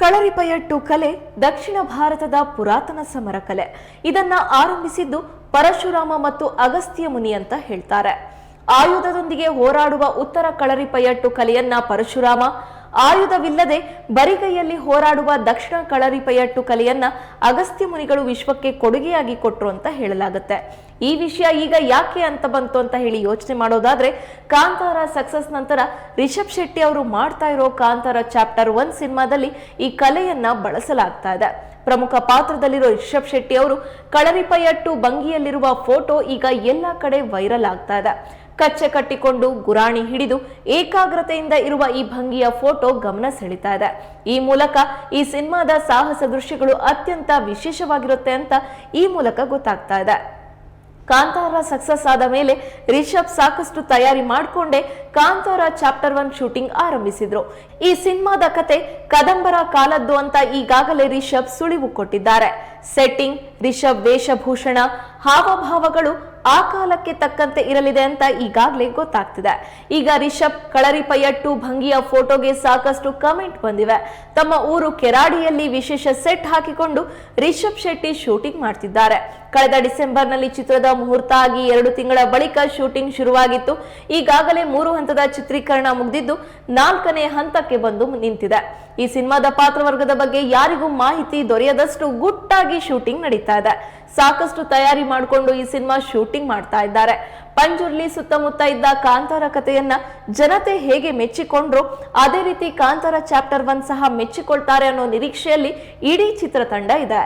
ಕಳರಿಪಯಟ್ಟು ಕಲೆ ದಕ್ಷಿಣ ಭಾರತದ ಪುರಾತನ ಸಮರ ಕಲೆ. ಇದನ್ನ ಆರಂಭಿಸಿದ್ದು ಪರಶುರಾಮ ಮತ್ತು ಅಗಸ್ತ್ಯ ಮುನಿ ಅಂತ ಹೇಳ್ತಾರೆ. ಆಯುಧದೊಂದಿಗೆ ಹೋರಾಡುವ ಉತ್ತರ ಕಳರಿಪಯಟ್ಟು ಕಲೆಯನ್ನ ಪರಶುರಾಮ ಆಯುಧವಿಲ್ಲದೆ ಬರಿಗೈಯಲ್ಲಿ ಹೋರಾಡುವ ದಕ್ಷಿಣ ಕಳರಿಪಯಟ್ಟು ಕಲೆಯನ್ನ ಅಗಸ್ತ್ಯ ಮುನಿಗಳು ವಿಶ್ವಕ್ಕೆ ಕೊಡುಗೆಯಾಗಿ ಕೊಟ್ರು ಅಂತ ಹೇಳಲಾಗುತ್ತೆ. ಈ ವಿಷಯ ಈಗ ಯಾಕೆ ಅಂತ ಬಂತು ಅಂತ ಹೇಳಿ ಯೋಚನೆ ಮಾಡೋದಾದ್ರೆ, ಕಾಂತಾರ ಸಕ್ಸಸ್ ನಂತರ ರಿಷಬ್ ಶೆಟ್ಟಿ ಅವರು ಮಾಡ್ತಾ ಇರೋ ಕಾಂತಾರ ಚಾಪ್ಟರ್ ಒನ್ ಸಿನಿಮಾದಲ್ಲಿ ಈ ಕಲೆಯನ್ನ ಬಳಸಲಾಗ್ತಾ ಇದೆ. ಪ್ರಮುಖ ಪಾತ್ರದಲ್ಲಿರೋ ರಿಷಬ್ ಶೆಟ್ಟಿ ಅವರು ಕಳರಿಪಯಟ್ಟು ಭಂಗಿಯಲ್ಲಿರುವ ಫೋಟೋ ಈಗ ಎಲ್ಲ ಕಡೆ ವೈರಲ್ ಆಗ್ತಾ ಇದೆ. ಕಚ್ಚೆ ಕಟ್ಟಿಕೊಂಡು ಗುರಾಣಿ ಹಿಡಿದು ಏಕಾಗ್ರತೆಯಿಂದ ಇರುವ ಈ ಭಂಗಿಯ ಫೋಟೋ ಗಮನ ಸೆಳೀತಾ ಇದೆ. ಈ ಮೂಲಕ ಈ ಸಿನಿಮಾದ ಸಾಹಸ ದೃಶ್ಯಗಳು ಅತ್ಯಂತ ವಿಶೇಷವಾಗಿರುತ್ತೆ ಅಂತ ಈ ಮೂಲಕ ಗೊತ್ತಾಗ್ತಾ ಇದೆ. ಕಾಂತಾರ ಸಕ್ಸಸ್ ಆದ ಮೇಲೆ ರಿಷಬ್ ಸಾಕಷ್ಟು ತಯಾರಿ ಮಾಡಿಕೊಂಡೇ ಕಾಂತಾರ ಚಾಪ್ಟರ್ ಒನ್ ಶೂಟಿಂಗ್ ಆರಂಭಿಸಿದ್ರು. ಈ ಸಿನಿಮಾದ ಕತೆ ಕದಂಬರ ಕಾಲದ್ದು ಅಂತ ಈಗಾಗಲೇ ರಿಷಬ್ ಸುಳಿವು ಕೊಟ್ಟಿದ್ದಾರೆ. ಸೆಟ್ಟಿಂಗ್, ರಿಷಬ್ ವೇಷಭೂಷಣ, ಹಾವಭಾವಗಳು ಆ ಕಾಲಕ್ಕೆ ತಕ್ಕಂತೆ ಇರಲಿದೆ ಅಂತ ಈಗಾಗಲೇ ಗೊತ್ತಾಗ್ತಿದೆ. ಈಗ ರಿಷಬ್ ಕಳರಿಪಯಟ್ಟು ಭಂಗಿಯ ಫೋಟೋಗೆ ಸಾಕಷ್ಟು ಕಮೆಂಟ್ ಬಂದಿವೆ. ತಮ್ಮ ಊರು ಕೆರಾಡಿಯಲ್ಲಿ ವಿಶೇಷ ಸೆಟ್ ಹಾಕಿಕೊಂಡು ರಿಷಬ್ ಶೆಟ್ಟಿ ಶೂಟಿಂಗ್ ಮಾಡ್ತಿದ್ದಾರೆ. ಕಳೆದ ಡಿಸೆಂಬರ್ನಲ್ಲಿ ಚಿತ್ರದ ಮುಹೂರ್ತ ಆಗಿ ಎರಡು ತಿಂಗಳ ಬಳಿಕ ಶೂಟಿಂಗ್ ಶುರುವಾಗಿತ್ತು. ಈಗಾಗಲೇ ಮೂರು ಹಂತದ ಚಿತ್ರೀಕರಣ ಮುಗಿದಿದ್ದು ನಾಲ್ಕನೇ ಹಂತಕ್ಕೆ ಬಂದು ನಿಂತಿದೆ. ಈ ಸಿನಿಮಾದ ಪಾತ್ರವರ್ಗದ ಬಗ್ಗೆ ಯಾರಿಗೂ ಮಾಹಿತಿ ದೊರೆಯದಷ್ಟು ಗುಟ್ಟಾಗಿ ಶೂಟಿಂಗ್ ನಡೀತಾ ಇದೆ. ಸಾಕಷ್ಟು ತಯಾರಿ ಮಾಡಿಕೊಂಡು ಈ ಸಿನಿಮಾ ಶೂಟಿಂಗ್ ಮಾಡ್ತಾ ಇದ್ದಾರೆ. ಪಂಜುರ್ಲಿ ಸುತ್ತಮುತ್ತ ಇದ್ದ ಕಾಂತಾರ ಕಥೆಯನ್ನ ಜನತೆ ಹೇಗೆ ಮೆಚ್ಚಿಕೊಂಡ್ರು, ಅದೇ ರೀತಿ ಕಾಂತಾರ ಚಾಪ್ಟರ್ ಒನ್ ಸಹ ಮೆಚ್ಚಿಕೊಳ್ತಾರೆ ಅನ್ನೋ ನಿರೀಕ್ಷೆಯಲ್ಲಿ ಇಡೀ ಚಿತ್ರತಂಡ ಇದೆ.